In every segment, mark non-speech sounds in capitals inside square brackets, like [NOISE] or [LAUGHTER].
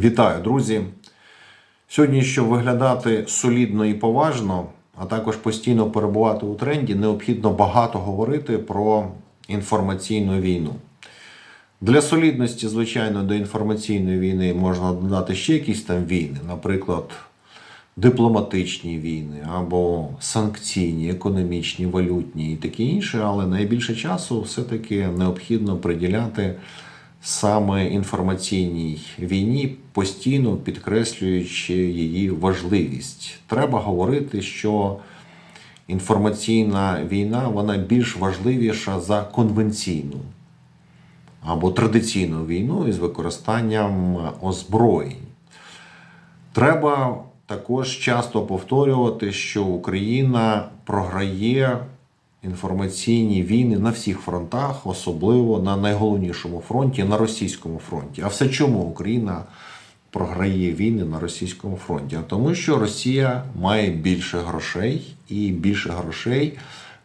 Вітаю, друзі! Сьогодні, щоб виглядати солідно і поважно, а також постійно перебувати у тренді, необхідно багато говорити про інформаційну війну. Для солідності, звичайно, до інформаційної війни можна додати ще якісь там війни, наприклад, дипломатичні війни або санкційні, економічні, валютні і таке інше, але найбільше часу все-таки необхідно приділяти саме інформаційній війні, постійно підкреслюючи її важливість. Треба говорити, що інформаційна війна вона більш важливіша за конвенційну або традиційну війну із використанням озброєнь. Треба також часто повторювати, що Україна програє інформаційні війни на всіх фронтах, особливо на найголовнішому фронті, на російському фронті. А все чому Україна програє війни на російському фронті? А тому, що Росія має більше грошей і більше грошей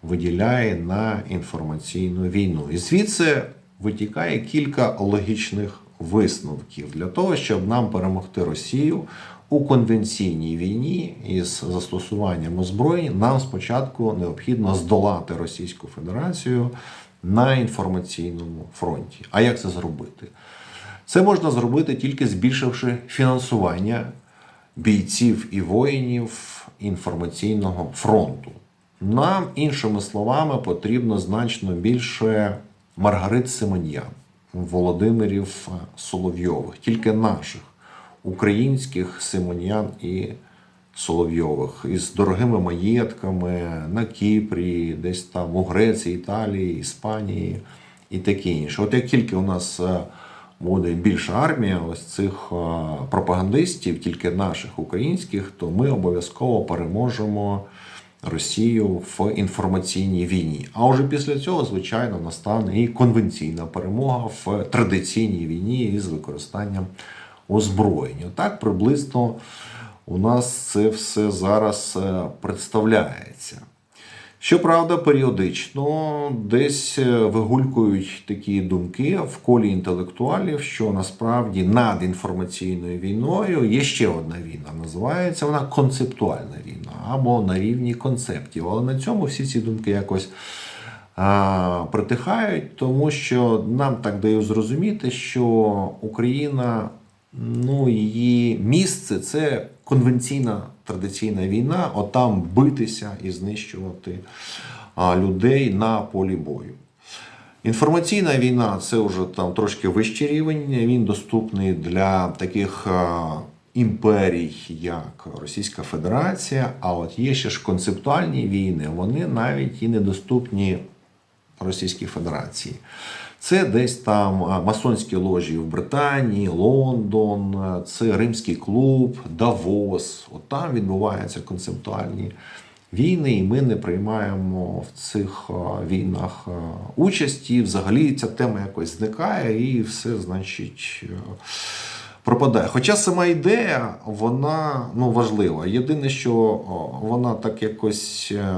виділяє на інформаційну війну. І звідси витікає кілька логічних висновків для того, щоб нам перемогти Росію у конвенційній війні із застосуванням озброєнь, нам спочатку необхідно здолати Російську Федерацію на інформаційному фронті. А як це зробити? Це можна зробити тільки збільшивши фінансування бійців і воїнів інформаційного фронту. Нам, іншими словами, потрібно значно більше Маргарит Симоньян, Володимирів Соловйових, тільки наших українських Симоньян і Соловйових із дорогими маєтками на Кіпрі, десь там у Греції, Італії, Іспанії і таке інше. От як тільки у нас е, буде більша армія ось цих е, пропагандистів, тільки наших українських, то ми обов'язково переможемо. Росію в інформаційній війні. А вже після цього, звичайно, настане і конвенційна перемога в традиційній війні із використанням озброєння. Так приблизно у нас це все зараз е, представляється. Щоправда, періодично десь е, вигулькують такі думки в колі інтелектуалів, що насправді над інформаційною війною є ще одна війна. Називається вона концептуальна війна або на рівні концептів. Але на цьому всі ці думки якось а, притихають, тому що нам так дають зрозуміти, що Україна, ну її місце це конвенційна традиційна війна, отам битися і знищувати людей на полі бою. Інформаційна війна це вже там трошки вищий рівень. Він доступний для таких імперій, як Російська Федерація. А от є ще ж концептуальні війни, вони навіть і недоступні Російській Федерації. Це десь там масонські ложі в Британії, Лондон, це Римський клуб, Давос. От там відбуваються концептуальні війни, і ми не приймаємо в цих війнах участі. Взагалі ця тема якось зникає, і все, значить. е, Пропадає. Хоча сама ідея, вона ну, важлива. Єдине, що вона так якось е,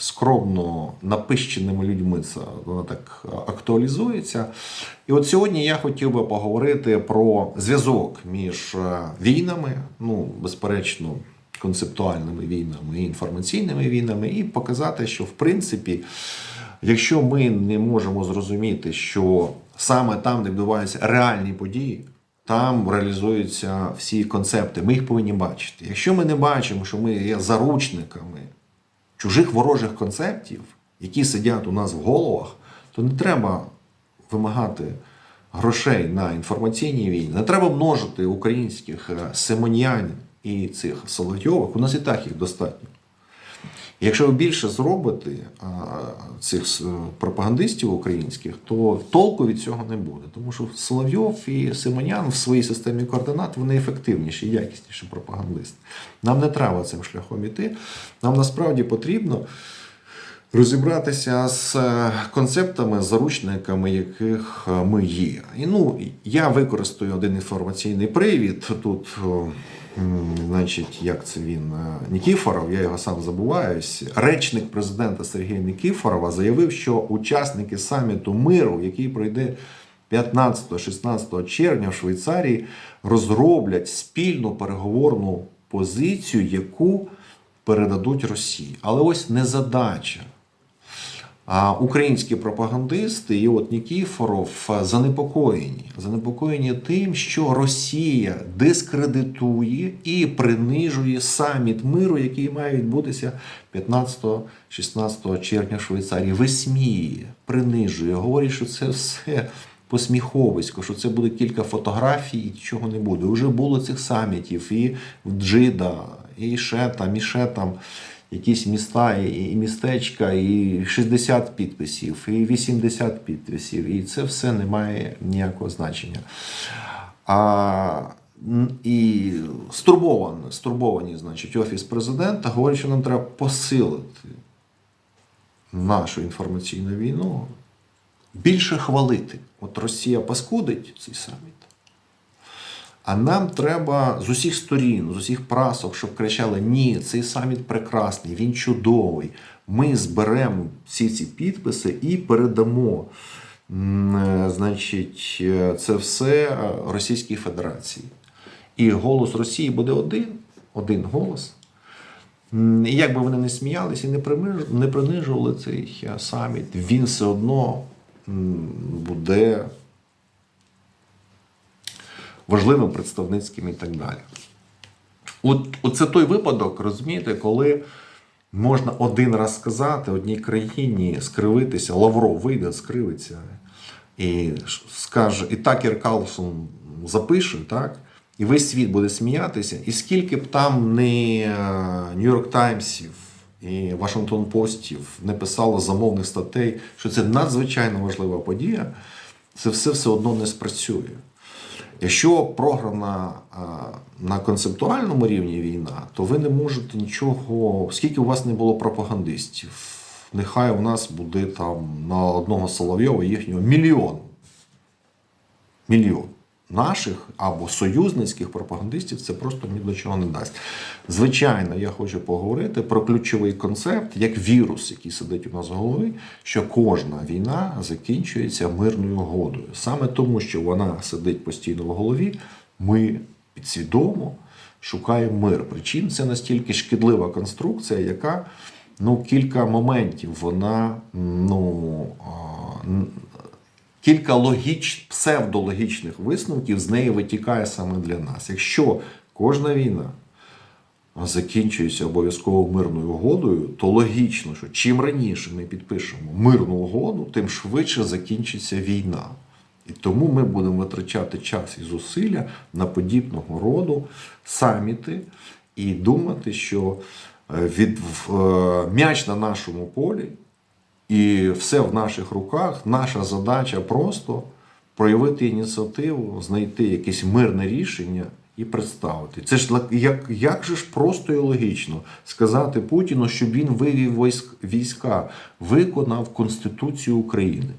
скромно напищеними людьми це вона так актуалізується. І от сьогодні я хотів би поговорити про зв'язок між е, війнами, ну, безперечно, концептуальними війнами і інформаційними війнами, і показати, що в принципі, якщо ми не можемо зрозуміти, що саме там, де відбуваються реальні події, там реалізуються всі концепти. Ми їх повинні бачити. Якщо ми не бачимо, що ми є заручниками чужих ворожих концептів, які сидять у нас в головах, то не треба вимагати грошей на інформаційній війні. Не треба множити українських е, і цих Соловйових. У нас і так їх достатньо. Якщо ви більше зробите цих пропагандистів українських, то толку від цього не буде. Тому що Соловйов і Симонян в своїй системі координат вони ефективніші, якісніші пропагандисти. Нам не треба цим шляхом іти. Нам насправді потрібно розібратися з е, концептами, заручниками яких е, ми є. І ну, я використаю один інформаційний привід. Тут, значить, як це він, е, Нікіфоров, я його сам забуваюсь. Речник президента Сергія Нікіфорова заявив, що учасники саміту миру, який пройде 15-16 червня в Швейцарії розроблять спільну переговорну позицію, яку передадуть Росії. Але ось не задача. А українські пропагандисти і от Нікіфоров е, занепокоєні. Занепокоєні тим, що Росія дискредитує і принижує саміт миру, який має відбутися 15-16 червня в Швейцарії. Висміює, принижує, говорить, що це все посміховисько, що це буде кілька фотографій і нічого не буде. Уже було цих самітів і в Джида, і ще там, і ще там якісь міста і містечка, і 60 підписів, і 80 підписів, і це все не має ніякого значення. А, і стурбовані, стурбовані, значить, офіс президента говорить, що нам треба посилити нашу інформаційну війну, більше хвалити. От Росія паскудить цей саміт. А нам треба з усіх сторін, з усіх прасок, щоб кричали: ні, цей саміт прекрасний, він чудовий. Ми зберемо всі ці підписи і передамо. е, Значить, е, це все е, Російській Федерації. І голос Росії буде один, один голос. І як би вони не сміялися і не принижували цей саміт, він все одно буде важливим представницьким і так далі. От, от це той випадок, розумієте, коли можна один раз сказати одній країні скривитися, Лавров вийде, скривиться і скаже, і Такер Карлсон запише, так? І весь світ буде сміятися. І скільки б там не Нью-Йорк Таймсів і Вашингтон Постів не писало замовних статей, що це надзвичайно важлива подія, це все все одно не спрацює. Якщо програна на концептуальному рівні війна, то ви не можете нічого, скільки у вас не було пропагандистів, нехай у нас буде там на одного Соловйова їхнього мільйон. Мільйон. Наших або союзницьких пропагандистів це просто ні до чого не дасть. Звичайно, я хочу поговорити про ключовий концепт, як вірус, який сидить у нас в голові, що кожна війна закінчується мирною угодою. Саме тому, що вона сидить постійно в голові, ми підсвідомо шукаємо мир. Причин це настільки шкідлива конструкція, яка ну, кілька моментів вона ну, кілька логіч, псевдологічних висновків з неї витікає саме для нас. Якщо кожна війна закінчується обов'язково мирною угодою, то логічно, що чим раніше ми підпишемо мирну угоду, тим швидше закінчиться війна. І тому ми будемо витрачати час і зусилля на подібного роду саміти і думати, що е, від е, м'яч на нашому полі і все в наших руках. Наша задача просто проявити ініціативу, знайти якесь мирне рішення і представити. Це ж як, як же ж просто і логічно сказати Путіну, щоб він вивів військ, війська, виконав Конституцію України.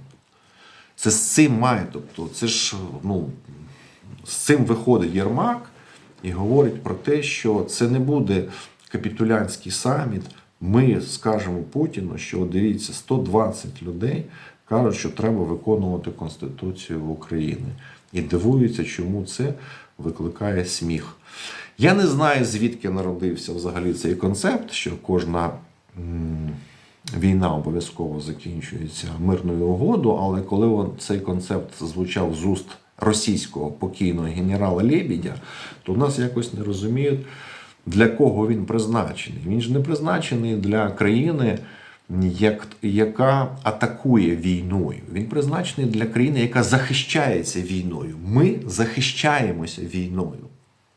Це з цим має. Тобто, це ж ну, з цим виходить Єрмак і говорить про те, що це не буде капітулянський саміт. Ми скажемо Путіну, що дивіться, 120 людей кажуть, що треба виконувати Конституцію України. І дивуються, чому це викликає сміх. Я не знаю, звідки народився взагалі цей концепт, що кожна. Війна обов'язково закінчується мирною угодою, але коли цей концепт звучав з уст російського покійного генерала Лебідя, то в нас якось не розуміють, для кого він призначений. Він ж не призначений для країни, як, яка атакує війною. Він призначений для країни, яка захищається війною. Ми захищаємося війною.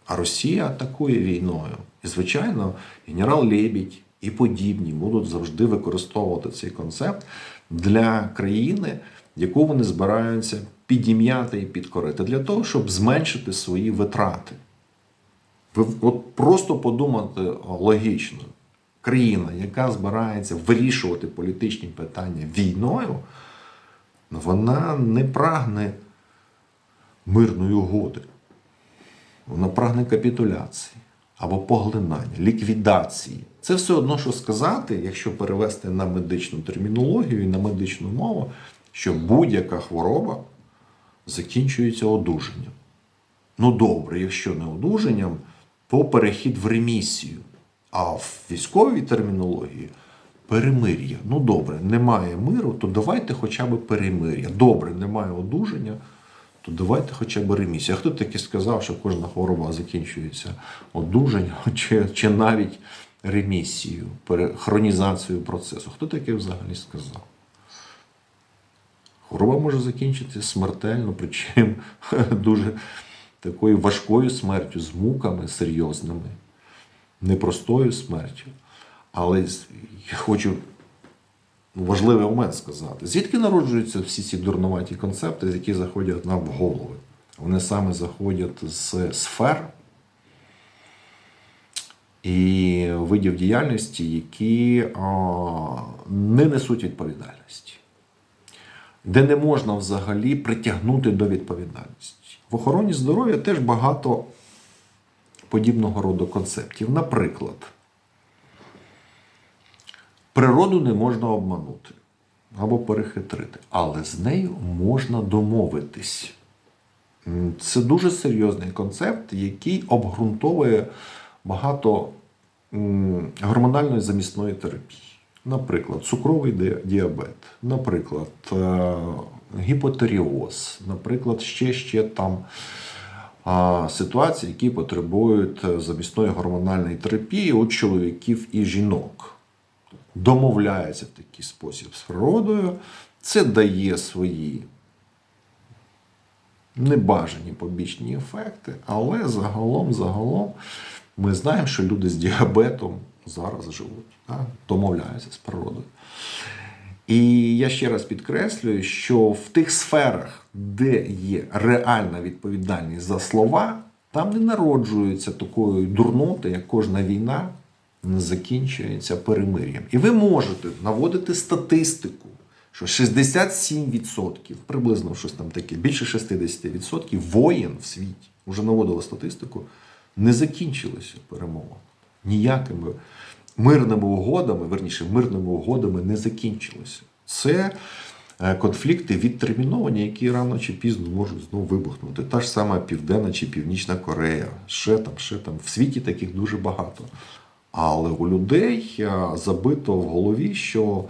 А Росія атакує війною. І, звичайно, генерал Лебідь і подібні будуть завжди використовувати цей концепт для країни, яку вони збираються підім'яти і підкорити, для того, щоб зменшити свої витрати. От просто подумати логічно. Країна, яка збирається вирішувати політичні питання війною, вона не прагне мирної угоди. Вона прагне капітуляції або поглинання, ліквідації. Це все одно, що сказати, якщо перевести на медичну термінологію і на медичну мову, що будь-яка хвороба закінчується одужанням. Ну добре, якщо не одужанням, то перехід в ремісію. А в військовій термінології перемир'я. Ну добре, немає миру, то давайте хоча б перемир'я. Добре, немає одужання, то давайте хоча б ремісію. А хто таки сказав, що кожна хвороба закінчується одужанням [LAUGHS] чи, чи навіть ремісією, хронізацією процесу? Хто таке взагалі сказав? Хвороба може закінчитися смертельно, причому [LAUGHS] дуже такою важкою смертю, з муками серйозними, непростою смертю. Але я хочу важливий момент сказати. Звідки народжуються всі ці дурнуваті концепти, які заходять нам в голови? Вони саме заходять з сфер і видів діяльності, які не несуть відповідальності де не можна взагалі притягнути до відповідальності. В охороні здоров'я теж багато подібного роду концептів. Наприклад, природу не можна обманути або перехитрити, але з нею можна домовитись. Це дуже серйозний концепт, який обґрунтовує багато гормональної замісної терапії. Наприклад, цукровий діабет, наприклад, е, гіпотеріоз, наприклад, ще, ще там ситуації, які потребують е, замісної гормональної терапії у чоловіків і жінок. Домовляється в такий спосіб з природою, це дає свої небажані побічні ефекти, але загалом, загалом ми знаємо, що люди з діабетом зараз живуть, так? домовляються з природою. І я ще раз підкреслюю, що в тих сферах, де є реальна відповідальність за слова, там не народжується такої дурноти, як кожна війна не закінчується перемир'ям. І ви можете наводити статистику, що 67%, приблизно щось там таке, більше 60% воєн в світі, вже наводили статистику, не закінчилися перемовами. Ніякими мирними угодами, верніше, мирними угодами не закінчилися. Це е, конфлікти відтерміновані, які рано чи пізно можуть знову вибухнути. Та ж сама Південна чи Північна Корея, ще там, ще там. В світі таких дуже багато. Але у людей е, забито в голові, що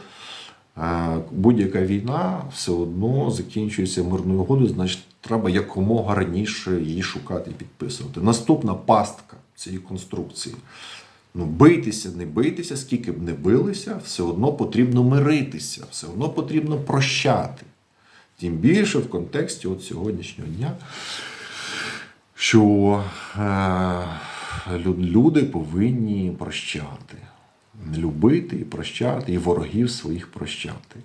е, будь-яка війна все одно закінчується мирною угодою, значить, треба якомога раніше її шукати і підписувати. Наступна пастка цієї конструкції. Ну, бийтеся, не бийтеся, скільки б не билися, все одно потрібно миритися, все одно потрібно прощати. Тим більше в контексті от сьогоднішнього дня, що е, люди повинні прощати, любити і прощати, і ворогів своїх прощати.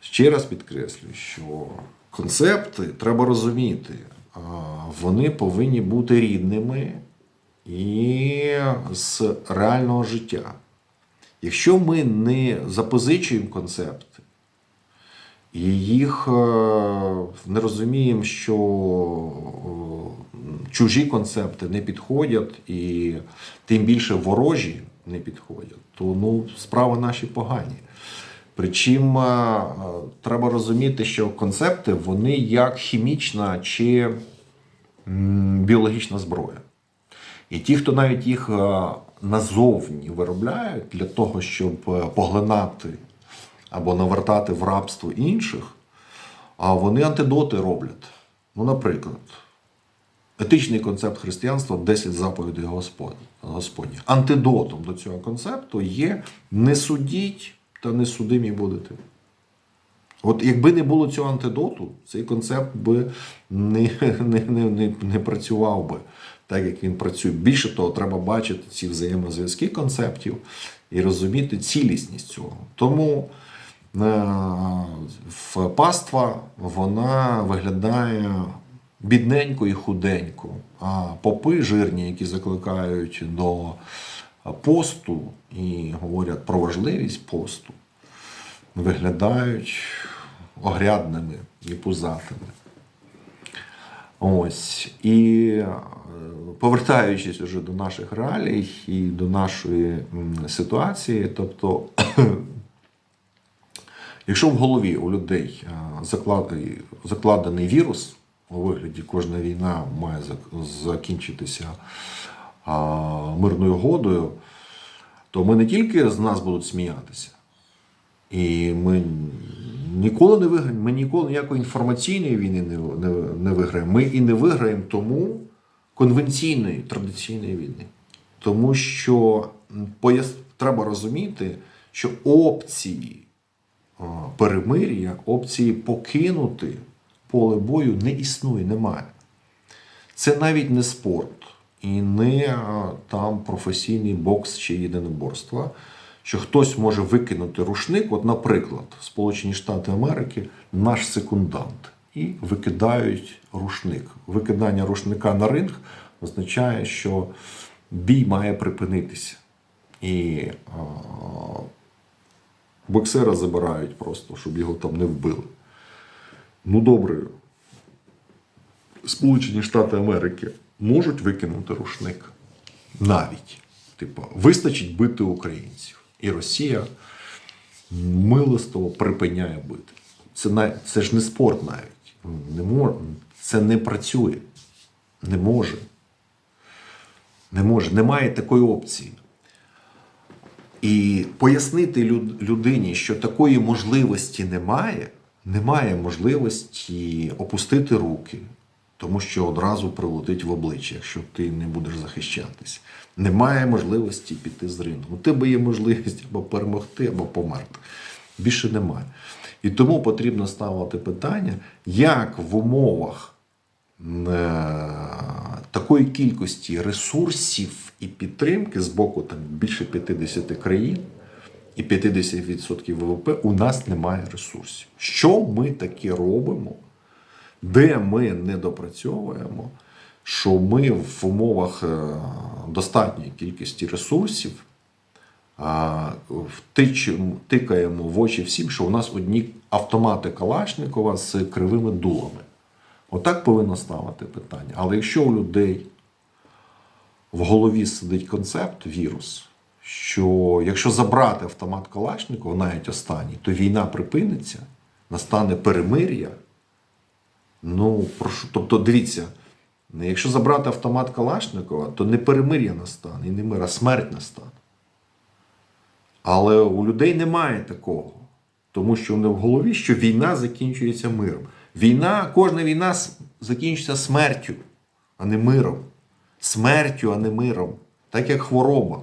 Ще раз підкреслюю, що концепти треба розуміти, вони повинні бути рідними і з реального життя. Якщо ми не запозичуємо концепти і їх е, не розуміємо, що е, чужі концепти не підходять, і тим більше ворожі не підходять, то ну, справи наші погані. Причому е, треба розуміти, що концепти вони як хімічна чи біологічна зброя. І ті, хто навіть їх е, назовні виробляють для того, щоб е, поглинати або навертати в рабство інших, а вони антидоти роблять. Ну, наприклад, етичний концепт християнства 10 заповідей Господніх. Антидотом до цього концепту є не судіть та не судимі будете. От якби не було цього антидоту, цей концепт би не, [LAUGHS] не, не, не, не працював би так, як він працює. Більше того, треба бачити ці взаємозв'язки концептів і розуміти цілісність цього. Тому е, в паства вона виглядає бідненько і худенько. А попи жирні, які закликають до посту і говорять про важливість посту, виглядають огрядними і пузатими. Ось. І повертаючись уже до наших реалій і до нашої ситуації, тобто [CLEARS THROAT] Якщо в голові у людей закладений вірус, у вигляді кожна війна має закінчитися мирною угодою, то ми не тільки з нас будуть сміятися, і ми ніколи не виграємо, ми ніколи ніякої інформаційної війни не, не, не виграємо. Ми і не виграємо тому конвенційної традиційної війни. Тому що пояс... треба розуміти, що опції перемир'я, опції покинути поле бою не існує, немає. Це навіть не спорт і не там професійний бокс чи єдиноборство. Що хтось може викинути рушник, от, наприклад, Сполучені Штати Америки, наш секундант, і викидають рушник. Викидання рушника на ринг означає, що бій має припинитися. І а, боксера забирають просто, щоб його там не вбили. Ну добре, Сполучені Штати Америки можуть викинути рушник навіть. Типу, вистачить бити українців. І Росія милостиво припиняє бити. Це, це ж не спорт навіть. Не мож, це не працює. Не може. Не може. Немає такої опції. І пояснити людині, що такої можливості немає, немає можливості опустити руки, тому що одразу прилетить в обличчя, якщо ти не будеш захищатись. Немає можливості піти з рингу. У тебе є можливість або перемогти, або померти. Більше немає. І тому потрібно ставити питання, як в умовах е, такої кількості ресурсів і підтримки з боку там, більше 50 країн і 50% ВВП у нас немає ресурсів. Що ми таке робимо, де ми не допрацьовуємо, що ми в умовах е, достатньої кількості ресурсів тикаємо в очі всім, що у нас одні автомати Калашникова з кривими дулами. Отак повинно ставити питання. Але якщо у людей в голові сидить концепт, вірус, що якщо забрати автомат Калашникова, навіть останній, то війна припиниться, настане перемир'я. Ну, прошу, тобто, дивіться, якщо забрати автомат Калашникова, то не перемир'я настане і не мир, а смерть настане. Але у людей немає такого, тому що вони в голові, що війна закінчується миром. Війна, кожна війна закінчується смертю, а не миром. Смертю, а не миром. Так як хвороба.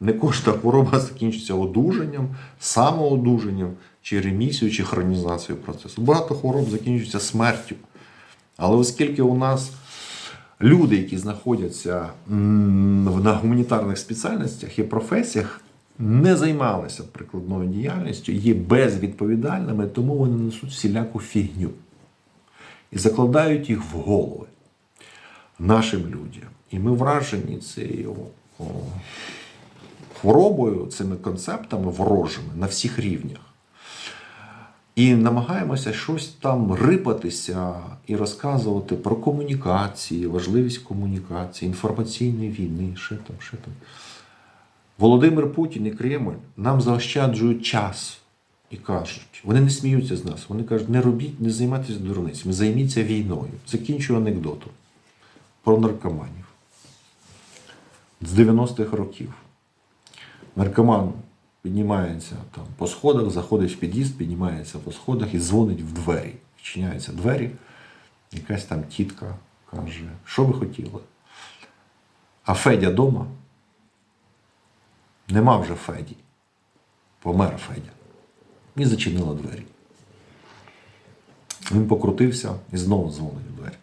Не кожна хвороба закінчується одужанням, самоодужанням, чи ремісією, чи хронізацією процесу. Багато хвороб закінчується смертю. Але оскільки у нас люди, які знаходяться на гуманітарних спеціальностях і професіях, не займалися прикладною діяльністю, є безвідповідальними, тому вони несуть всіляку фігню і закладають їх в голови нашим людям. І ми вражені цією хворобою, цими концептами ворожими на всіх рівнях. І намагаємося щось там рипатися і розказувати про комунікації, важливість комунікації, інформаційної війни, що там, що там. Володимир Путін і Кремль нам заощаджують час і кажуть, вони не сміються з нас. Вони кажуть, не робіть, не займайтеся дурницями, займіться війною. Закінчую анекдотом про наркоманів. З 90-х років. Наркоман піднімається там по сходах, заходить в під'їзд, піднімається по сходах і дзвонить в двері. Відчиняються двері, якась там тітка каже, що ви хотіли? А Федя дома? Нема вже Феді. Помер Федя. І зачинила двері. Він покрутився і знову дзвонить в двері.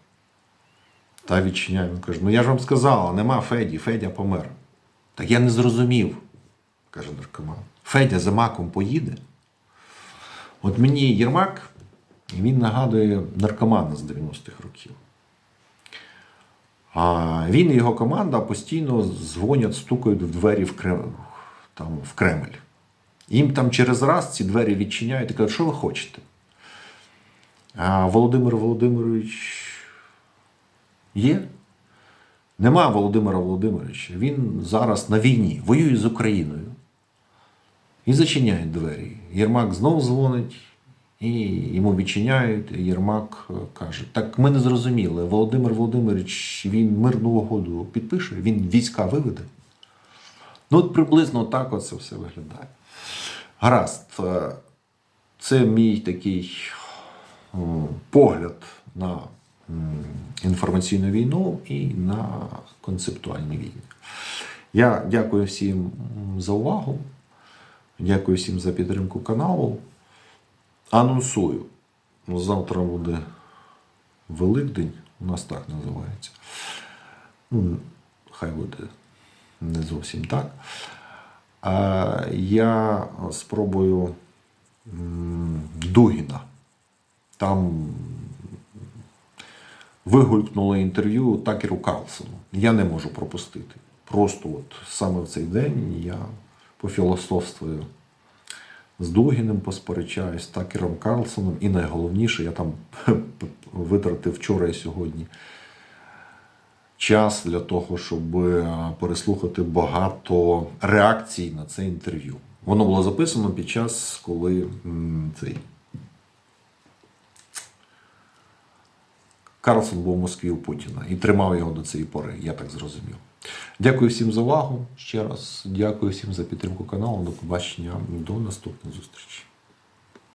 Та відчиняє. Він каже: ну я ж вам сказала, нема Феді, Федя помер. Так я не зрозумів, каже наркоман. Федя за маком поїде. От мені Єрмак, і він нагадує наркомана з 90-х років. А він і його команда постійно дзвонять, стукають в двері в Кремль, там, в Кремль. Їм там через раз ці двері відчиняють і кажуть, що ви хочете? А Володимир Володимирович є? Нема Володимира Володимировича. Він зараз на війні, воює з Україною. І зачиняють двері. Єрмак знов дзвонить І йому відчиняють, і Єрмак е, каже: Так ми не зрозуміли, Володимир Володимирович він мирну угоду підпише, він війська виведе. Ну, от приблизно так от це все виглядає. Гаразд, е, це мій такий погляд на інформаційну війну і на концептуальні війни. Я дякую всім за увагу. Дякую всім за підтримку каналу. Анонсую. Завтра буде Великдень, у нас так називається. Хай буде не зовсім так. Я спробую Дугіна. Там вигулькнуло інтерв'ю Такеру Карлсону. Я не можу пропустити. Просто от саме в цей день я пофілософствую з Дугіним посперечаюсь, з Такером Карлсоном. І найголовніше, я там [LAUGHS] витратив вчора і сьогодні час для того, щоб е, переслухати багато реакцій на це інтерв'ю. Воно було записано під час, коли цей Карлсон був в Москві у Путіна і тримав його до цієї пори, я так зрозумів. Дякую всім за увагу. Ще раз дякую всім за підтримку каналу. До побачення до наступних зустрічей.